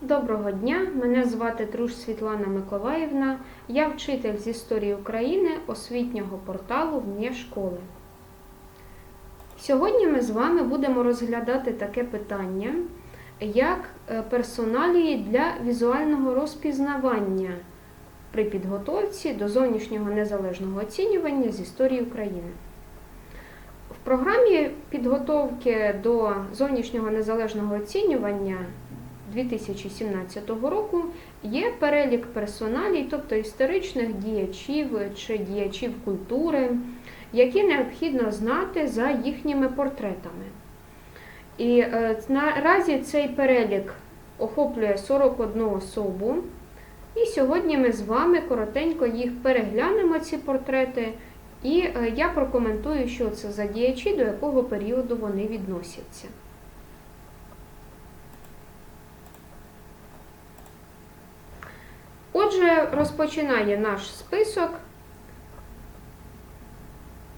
Доброго дня, мене звати Труш Світлана Миколаївна. Я вчитель з історії України освітнього порталу «Вне школи. Сьогодні ми з вами будемо розглядати таке питання, як е, персоналії для візуального розпізнавання при підготовці до зовнішнього незалежного оцінювання з історії України. В програмі підготовки до зовнішнього незалежного оцінювання 2017 року є перелік персоналій, тобто історичних діячів чи діячів культури, які необхідно знати за їхніми портретами. І е, наразі цей перелік охоплює 41 особу. І сьогодні ми з вами коротенько їх переглянемо, ці портрети, і е, я прокоментую, що це за діячі, до якого періоду вони відносяться. Розпочинає наш список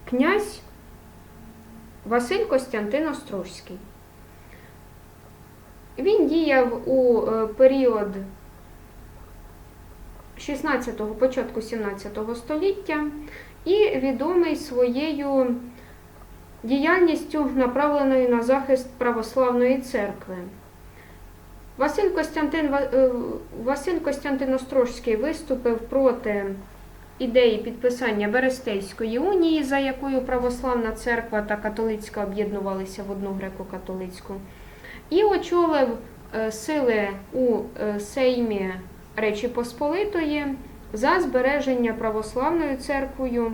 князь Василь Костянтин Острозький. Він діяв у е, період 16-го, початку 17 століття і відомий своєю діяльністю, направленою на захист православної церкви. Василь Костянтин, е, Василь Костянтин Острожський виступив проти ідеї підписання Берестейської унії, за якою православна церква та католицька об'єднувалися в одну греко-католицьку, і очолив е, сили у е, Сеймі Речі Посполитої за збереження православною церквою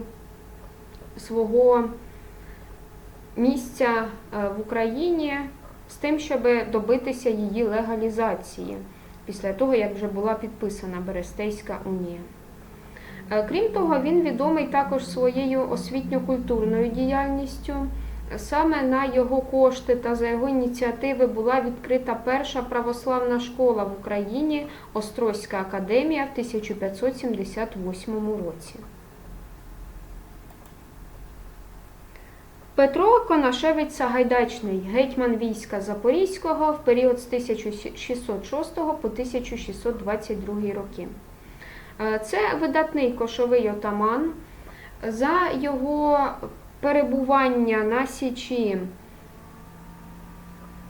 свого місця в Україні з тим, щоб добитися її легалізації після того, як вже була підписана Берестейська унія. Крім того, він відомий також своєю освітньо-культурною діяльністю. Саме на його кошти та за його ініціативи була відкрита перша православна школа в Україні Острозька академія в 1578 році. Петро Конашевич Сагайдачний, гетьман війська Запорізького в період з 1606 по 1622 роки. Е, це видатний кошовий отаман. За його перебування на Січі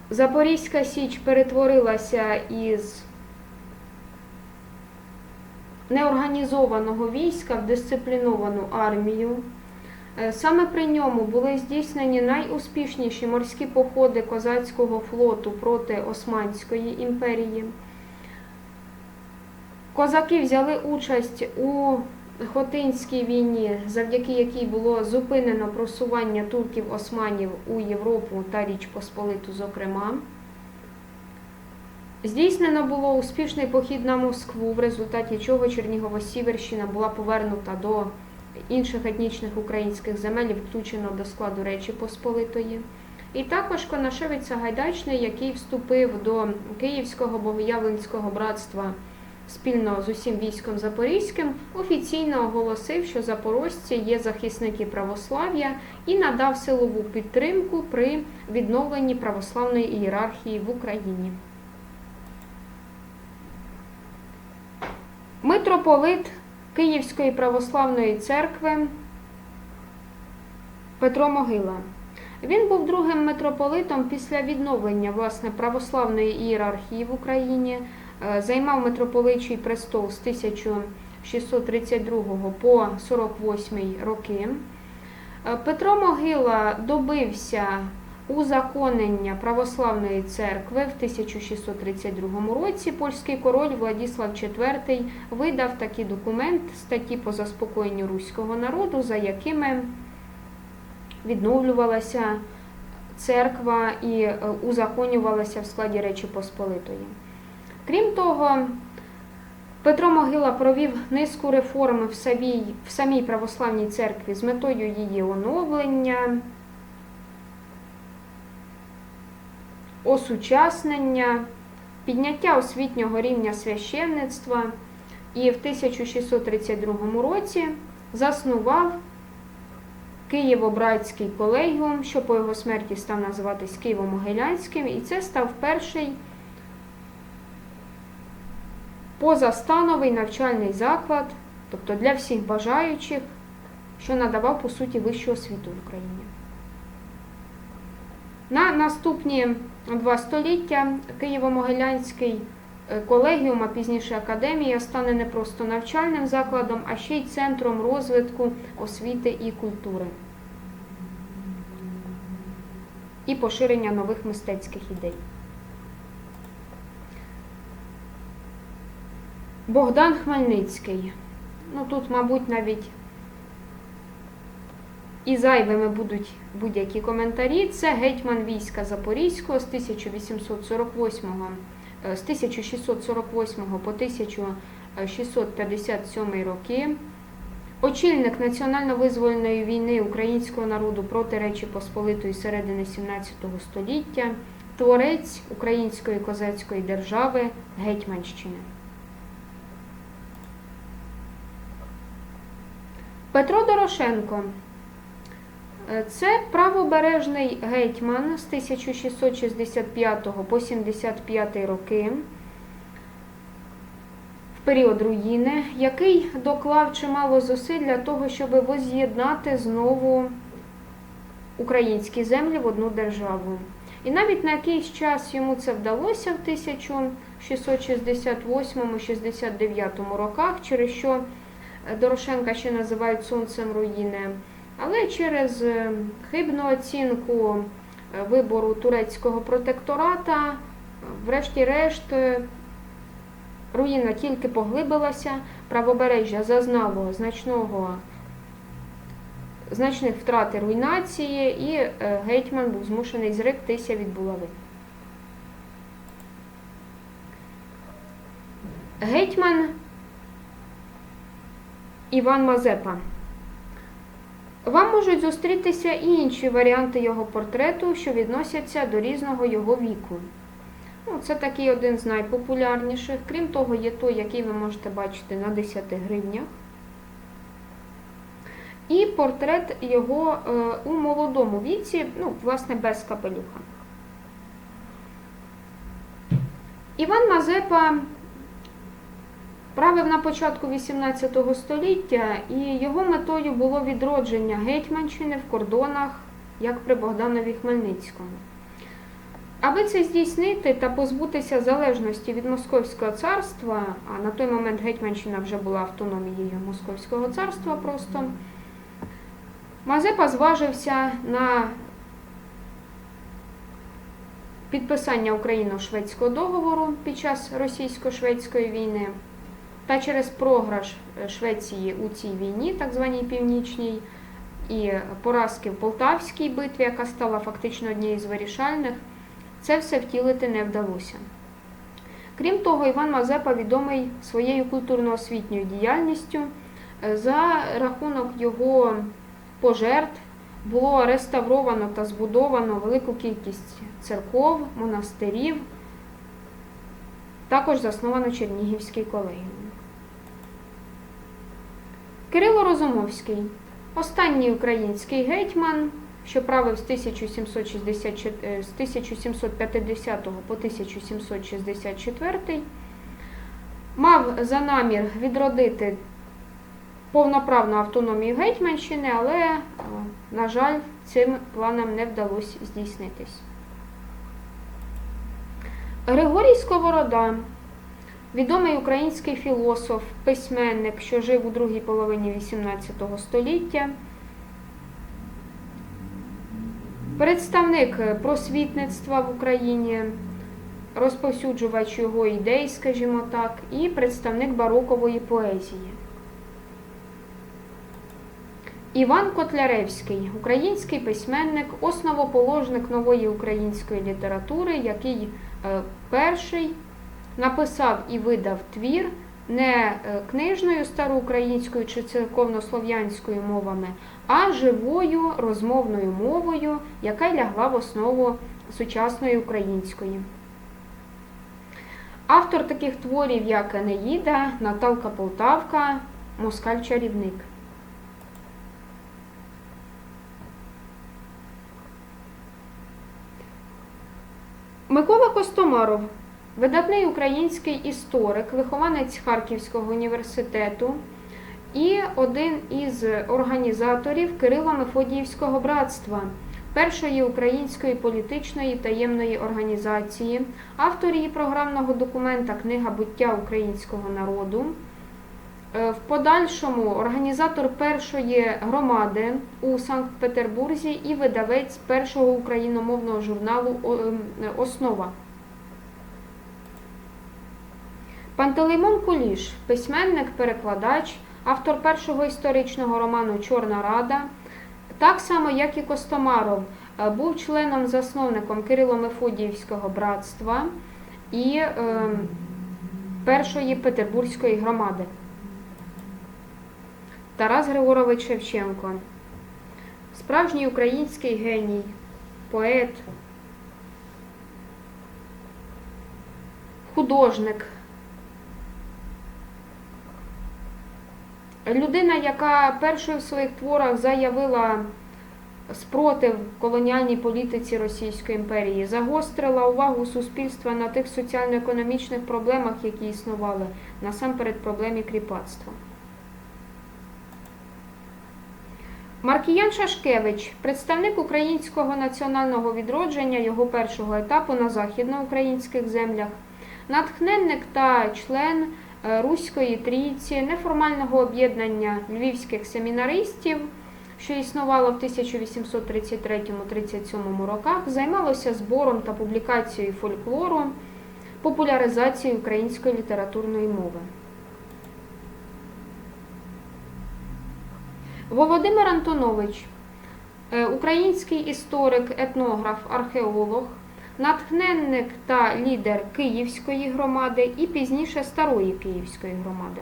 Запорізька Січ перетворилася із неорганізованого війська в дисципліновану армію. Е, саме при ньому були здійснені найуспішніші морські походи козацького флоту проти Османської імперії. Козаки взяли участь у Хотинській війні, завдяки якій було зупинено просування турків-османів у Європу та Річ Посполиту, зокрема. Здійснено було успішний похід на Москву, в результаті чого Чернігово-Сіверщина була повернута до інших етнічних українських земель, включено до складу Речі Посполитої. І також Конашевич Сагайдачний, який вступив до Київського богоявленського братства спільно з усім військом Запорізьким, офіційно оголосив, що запорожці є захисники православ'я і надав силову підтримку при відновленні православної ієрархії в Україні. Митрополит Київської православної церкви Петро Могила. Він був другим митрополитом після відновлення власне православної ієрархії в Україні, е, займав митрополичий престол з 1632 по 48 роки. Е, Петро Могила добився узаконення православної церкви в 1632 році польський король Владіслав IV видав такий документ статті по заспокоєнню руського народу, за якими відновлювалася церква і е, узаконювалася в складі Речі Посполитої. Крім того, Петро Могила провів низку реформ в самій, в самій православній церкві з метою її оновлення. Осучаснення, підняття освітнього рівня священництва і в 1632 році заснував Києво-Братський колегіум, що по його смерті став називатись Києво-Могилянським, і це став перший позастановий навчальний заклад, тобто для всіх бажаючих, що надавав по суті вищу освіту в Україні. На наступні два століття Києво-Могилянський е, колегіум, а пізніше академія, стане не просто навчальним закладом, а ще й центром розвитку освіти і культури і поширення нових мистецьких ідей. Богдан Хмельницький. Ну тут, мабуть, навіть і зайвими будуть будь-які коментарі. Це гетьман війська Запорізького з 1848 е, з 1648 по 1657 роки. Очільник національно-визвольної війни українського народу проти Речі Посполитої середини 17 століття, творець Української козацької держави Гетьманщини. Петро Дорошенко. Е, Це правобережний гетьман з 1665 по 75 роки в період руїни, який доклав чимало зусиль для того, щоб воз'єднати знову українські землі в одну державу. І навіть на якийсь час йому це вдалося в 1668-69 роках, через що Дорошенка ще називають сонцем руїни. Але через е, хибну оцінку е, вибору турецького протектората, е, врешті-решт, руїна тільки поглибилася, правобережжя зазнало значного, значних втрат і руйнації, і гетьман був змушений зректися від булави. Гетьман Іван Мазепа. Вам можуть зустрітися і інші варіанти його портрету, що відносяться до різного його віку. Ну, це такий один з найпопулярніших. Крім того, є той, який ви можете бачити на 10 гривнях. І портрет його е, у молодому віці, ну, власне, без капелюха. Іван Мазепа правив на початку XVIII століття, і його метою було відродження Гетьманщини в кордонах, як при Богданові Хмельницькому. Аби це здійснити та позбутися залежності від Московського царства, а на той момент Гетьманщина вже була автономією Московського царства просто, Мазепа зважився на підписання Україно-шведського договору під час російсько-шведської війни та через програш е, Швеції у цій війні, так званій північній, і поразки в Полтавській битві, яка стала фактично однією з вирішальних, це все втілити не вдалося. Крім того, Іван Мазепа відомий своєю культурно-освітньою діяльністю. Е, За рахунок його пожертв було реставровано та збудовано велику кількість церков, монастирів, також засновано Чернігівський колегіум. Кирило Розумовський останній український гетьман, що правив з 1764 е, 1750 по 1764, мав за намір відродити повноправну автономію Гетьманщини, але, е, на жаль, цим планам не вдалося здійснитись. Григорій Сковорода Відомий український філософ, письменник, що жив у другій половині XVIII століття, представник просвітництва в Україні, розповсюджувач його ідей, скажімо так, і представник барокової поезії. Іван Котляревський, український письменник, основоположник нової української літератури, який е, перший написав і видав твір не е, книжною староукраїнською чи церковнослов'янською мовами, а живою розмовною мовою, яка лягла в основу сучасної української. Автор таких творів, як Енеїда, Наталка Полтавка, Москаль-чарівник. Микола Костомаров видатний український історик, вихованець Харківського університету і один із організаторів Кирило-Мефодіївського братства, першої української політичної таємної організації, автор її програмного документа Книга буття українського народу. Е, В подальшому організатор першої громади у Санкт-Петербурзі і видавець першого україномовного журналу ем, Основа. Пантелеймон Куліш, письменник, перекладач, автор першого історичного роману Чорна Рада, так само як і Костомаров, е, був членом-засновником Кирило-Мефодіївського братства і ем, першої Петербурзької громади. Тарас Григорович Шевченко. Справжній український геній, поет, художник. Людина, яка першою в своїх творах заявила спротив колоніальній політиці Російської імперії, загострила увагу суспільства на тих соціально-економічних проблемах, які існували, насамперед проблемі кріпацтва. Маркіян Шашкевич, представник українського національного відродження його першого етапу на західноукраїнських землях, натхненник та член Руської трійці, неформального об'єднання львівських семінаристів, що існувало в 1833-37 роках, займалося збором та публікацією фольклору, популяризацією української літературної мови. Володимир Антонович, е, український історик, етнограф, археолог, натхненник та лідер Київської громади і пізніше Старої Київської громади.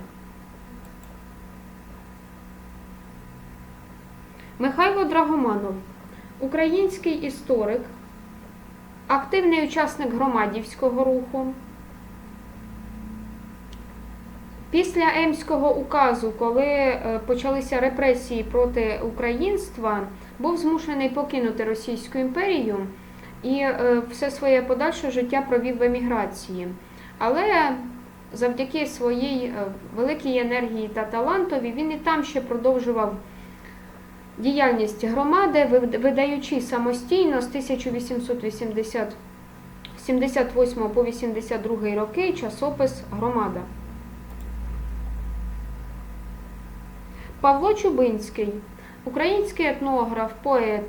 Михайло Драгоманов, український історик, активний учасник громадівського руху. Після Емського указу, коли е, почалися репресії проти українства, був змушений покинути Російську імперію і е, все своє подальше життя провів в еміграції. Але завдяки своїй е, великій енергії та талантові він і там ще продовжував діяльність громади, видаючи самостійно з 1878 по 82 роки часопис Громада. Павло Чубинський, український етнограф, поет,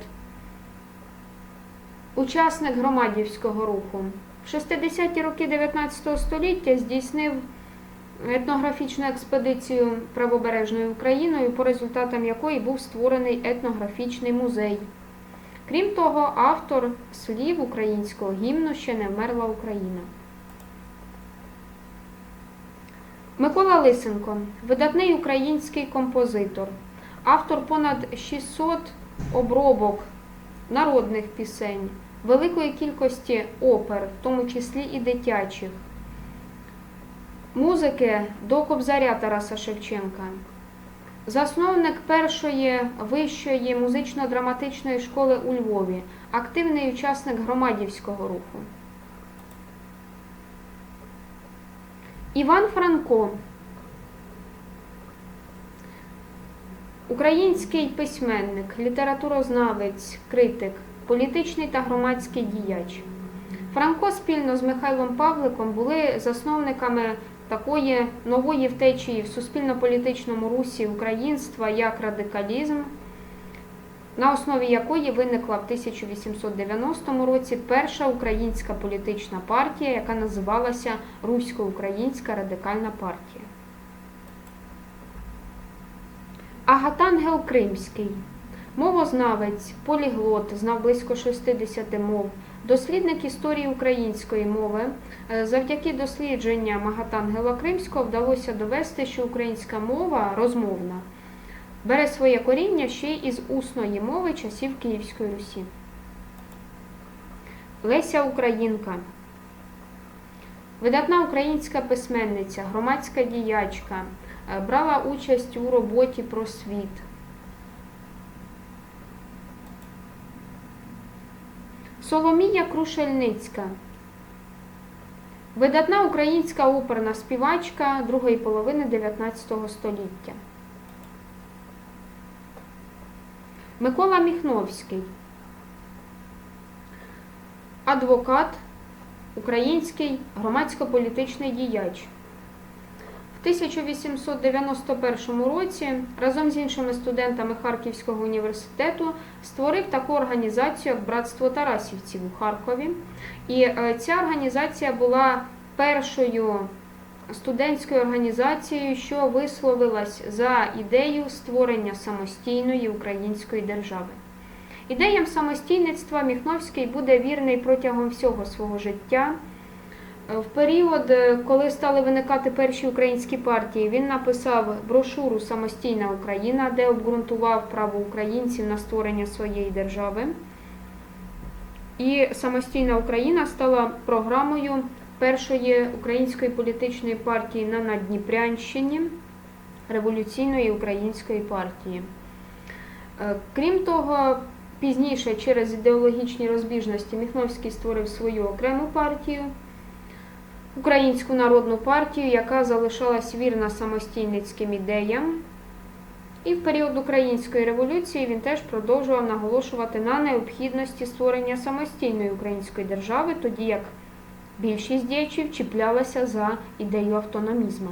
учасник громадівського руху. В 60-ті роки 19 століття здійснив етнографічну експедицію правобережною Україною, по результатам якої був створений етнографічний музей. Крім того, автор слів українського гімну ще не вмерла Україна. Микола Лисенко, видатний український композитор, автор понад 600 обробок народних пісень, великої кількості опер, в тому числі і дитячих, музики до Кобзаря Тараса Шевченка, засновник першої вищої музично-драматичної школи у Львові, активний учасник громадівського руху. Іван Франко, український письменник, літературознавець, критик, політичний та громадський діяч. Франко спільно з Михайлом Павликом були засновниками такої нової втечії в суспільно-політичному русі українства як радикалізм, на основі якої виникла в 1890 році перша українська політична партія, яка називалася Русько-Українська радикальна партія. Агатангел Кримський, мовознавець, поліглот, знав близько 60 мов, дослідник історії української мови. Е, Завдяки дослідженням Агатангела Кримського вдалося довести, що українська мова розмовна бере своє коріння ще й із усної мови часів Київської Русі. Леся Українка. Видатна українська письменниця, громадська діячка, е, брала участь у роботі про світ. Соломія Крушельницька. Видатна українська оперна співачка другої половини 19 століття. Микола Міхновський. Адвокат, український громадсько-політичний діяч. В 1891 році разом з іншими студентами Харківського університету створив таку організацію, як Братство Тарасівців у Харкові. І е, ця організація була першою студентською організацією, що висловилась за ідею створення самостійної української держави. Ідеям самостійництва Міхновський буде вірний протягом всього свого життя. В період, е, коли стали виникати перші українські партії, він написав брошуру Самостійна Україна, де обґрунтував право українців на створення своєї держави. І Самостійна Україна стала програмою першої української політичної партії на Надніпрянщині революційної української партії. Е, Крім того, пізніше через ідеологічні розбіжності Міхновський створив свою окрему партію. Українську народну партію, яка залишалась вірна самостійницьким ідеям. І в період Української революції він теж продовжував наголошувати на необхідності створення самостійної української держави, тоді як більшість діячів чіплялася за ідею автономізму.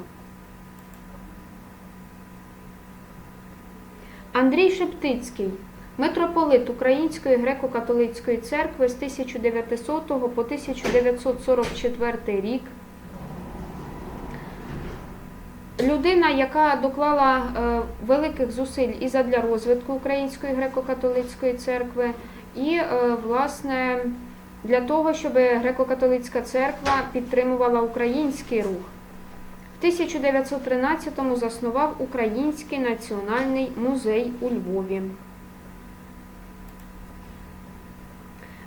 Андрій Шептицький, митрополит Української греко-католицької церкви з 1900 по 1944 рік. Людина, яка доклала е, великих зусиль і задля розвитку Української греко-католицької церкви, і, е, власне, для того, щоб греко-католицька церква підтримувала український рух. В 1913-му заснував Український національний музей у Львові.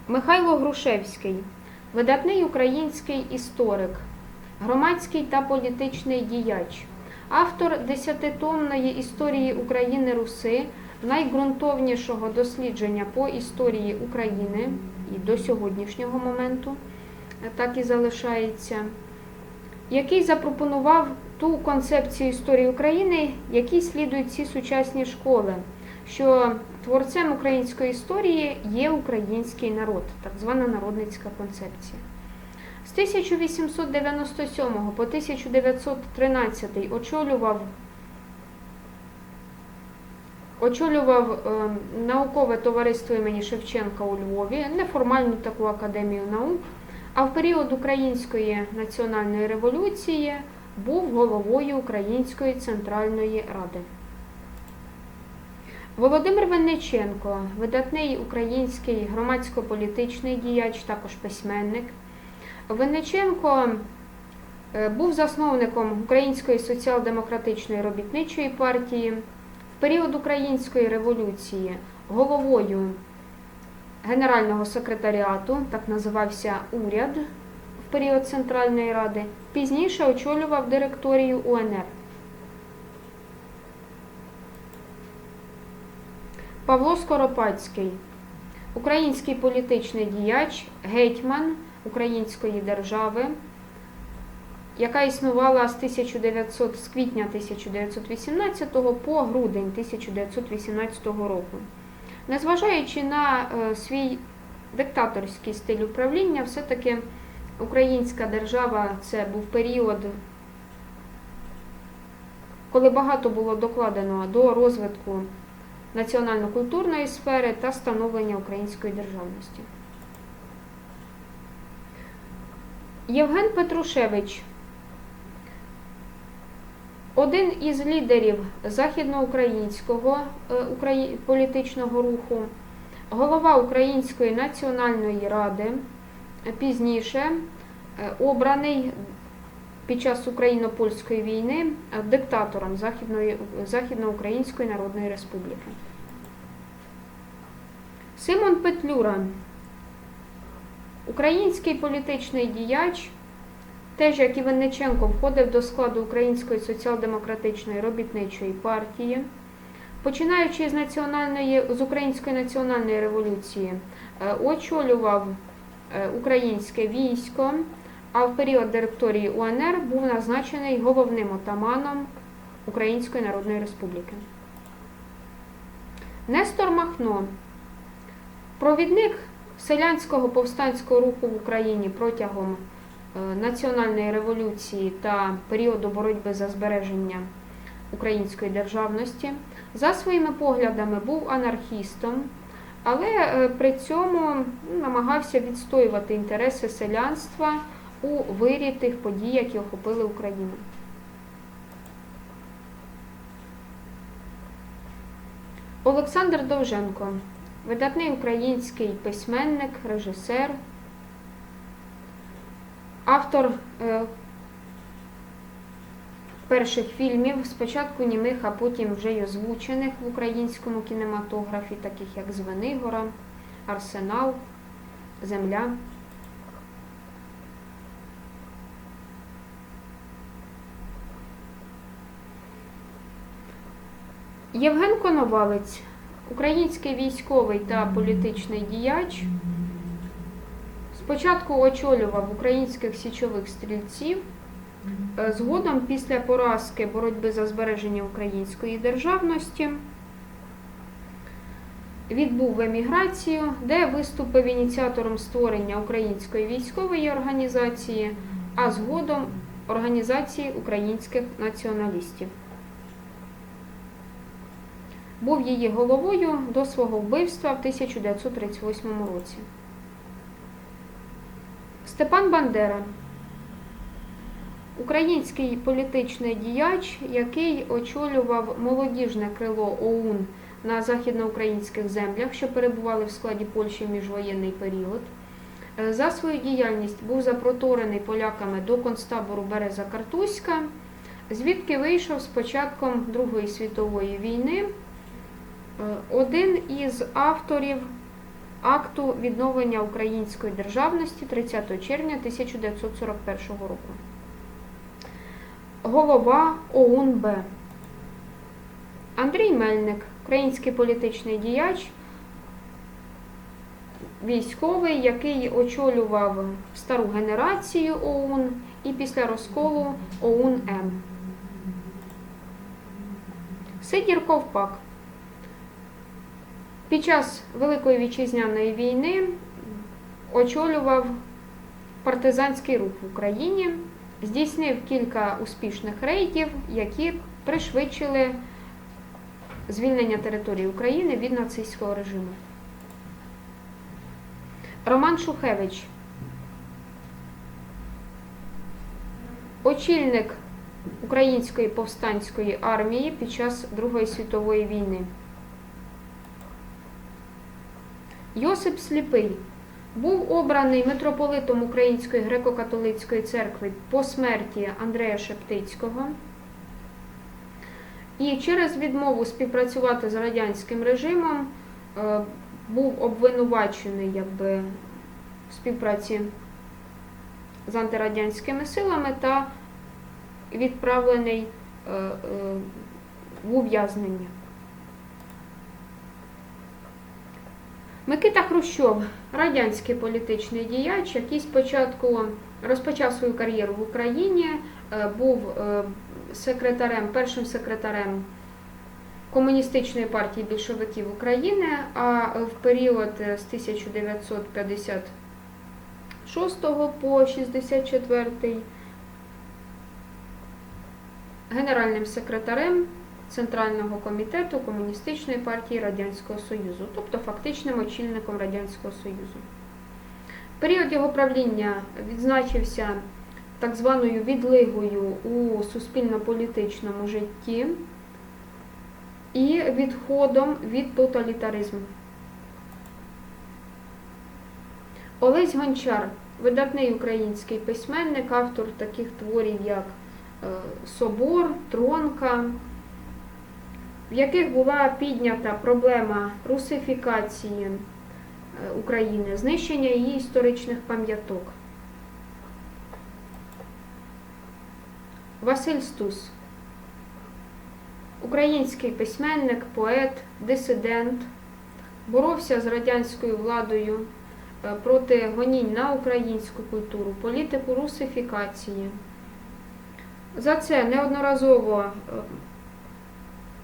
Михайло Грушевський, видатний український історик, громадський та політичний діяч, автор десятитомної історії України Руси, найґрунтовнішого дослідження по історії України і до сьогоднішнього моменту так і залишається, який запропонував ту концепцію історії України, якій слідують ці сучасні школи, що творцем української історії є український народ, так звана народницька концепція. З 1897 по 1913 очолював очолював е, наукове товариство імені Шевченка у Львові, неформальну таку академію наук. А в період Української національної революції був головою Української центральної ради. Володимир Винниченко, видатний український громадсько-політичний діяч, також письменник. Винниченко е, був засновником Української соціал-демократичної робітничої партії. В період Української революції головою Генерального секретаріату, так називався уряд в період Центральної Ради, пізніше очолював директорію УНР. Павло Скоропадський, український політичний діяч, гетьман Української держави, яка існувала з 1900, з квітня 1918 по грудень 1918 року. Незважаючи на е, свій диктаторський стиль управління, все-таки українська держава це був період, коли багато було докладено до розвитку національно-культурної сфери та становлення української державності. Євген Петрушевич один із лідерів західноукраїнського е, політичного руху, голова Української національної ради, пізніше е, обраний під час Україно-Польської війни е, диктатором Західної, Західноукраїнської Народної Республіки. Симон Петлюра, український політичний діяч, теж як і Винниченко, входив до складу Української соціал-демократичної робітничої партії. Починаючи з національної з Української національної революції, е, очолював е, українське військо, а в період директорії УНР був назначений головним отаманом Української Народної Республіки. Нестор Махно, провідник селянського повстанського руху в Україні протягом е, національної революції та періоду боротьби за збереження української державності, за своїми поглядами був анархістом, але е, при цьому намагався відстоювати інтереси селянства у вирі тих подій, які охопили Україну. Олександр Довженко, видатний український письменник, режисер, автор е, перших фільмів, спочатку німих, а потім вже й озвучених в українському кінематографі, таких як Звенигора, Арсенал, Земля. Євген Коновалець, український військовий та політичний діяч. Спочатку очолював українських січових стрільців. Е, Згодом, після поразки боротьби за збереження української державності, відбув в еміграцію, де виступив ініціатором створення української військової організації, а згодом організації українських націоналістів. Був її головою до свого вбивства в 1938 році. Степан Бандера Український політичний діяч, який очолював молодіжне крило ОУН на західноукраїнських землях, що перебували в складі Польщі в міжвоєнний період. За свою діяльність був запроторений поляками до концтабору Береза Картузька, звідки вийшов з початком Другої світової війни. Е, Один із авторів акту відновлення української державності 30 червня 1941 року голова ОУН-Б. Андрій Мельник, український політичний діяч, військовий, який очолював стару генерацію ОУН і після розколу ОУН-М. Сидір Ковпак. Під час Великої вітчизняної війни очолював партизанський рух в Україні здійснив кілька успішних рейдів, які пришвидшили звільнення території України від нацистського режиму. Роман Шухевич. Очільник Української повстанської армії під час Другої світової війни. Йосип Сліпий був обраний митрополитом Української греко-католицької церкви по смерті Андрея Шептицького. І через відмову співпрацювати з радянським режимом е, був обвинувачений якби, в співпраці з антирадянськими силами та відправлений е, е, в ув'язнення. Микита Хрущов, радянський політичний діяч, який спочатку розпочав свою кар'єру в Україні, е, був е, секретарем, першим секретарем Комуністичної партії більшовиків України, а в період з 1956 по 64 генеральним секретарем Центрального комітету Комуністичної партії Радянського Союзу, тобто фактичним очільником Радянського Союзу. Період його правління відзначився так званою відлигою у суспільно-політичному житті і відходом від тоталітаризму. Олесь Гончар, видатний український письменник, автор таких творів, як е, Собор, Тронка в яких була піднята проблема русифікації е, України, знищення її історичних пам'яток. Василь Стус, український письменник, поет, дисидент, боровся з радянською владою е, проти гонінь на українську культуру, політику русифікації. За це неодноразово е,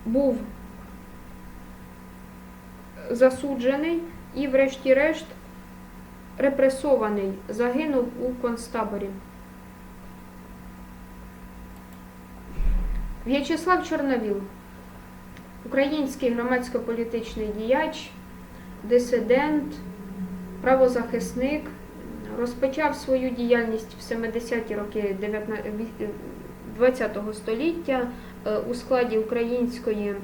був засуджений і, врешті-решт, репресований, загинув у концтаборі. В'ячеслав Чорновіл, український громадсько-політичний діяч, дисидент, правозахисник, розпочав свою діяльність в 70-ті роки 20 століття у складі української е,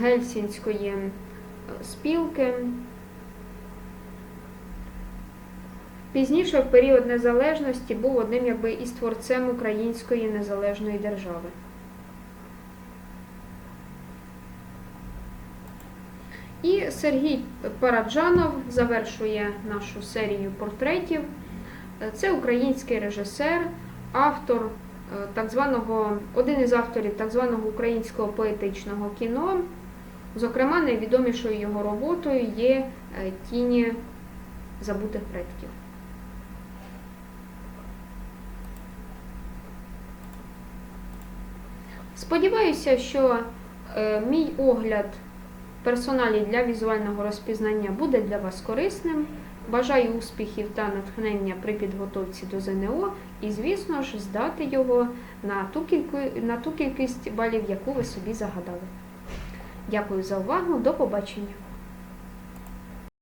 гельсінської е, спілки. Пізніше, в період незалежності, був одним якби із творцем української незалежної держави. І Сергій Параджанов завершує нашу серію портретів. Це український режисер, автор е, так званого, один із авторів так званого українського поетичного кіно. Зокрема, найвідомішою його роботою є е, Тіні забутих предків. Сподіваюся, що е, мій огляд персоналі для візуального розпізнання буде для вас корисним. Бажаю успіхів та натхнення при підготовці до ЗНО і, звісно ж, здати його на ту, кількість, на ту кількість балів, яку ви собі загадали. Дякую за увагу, до побачення!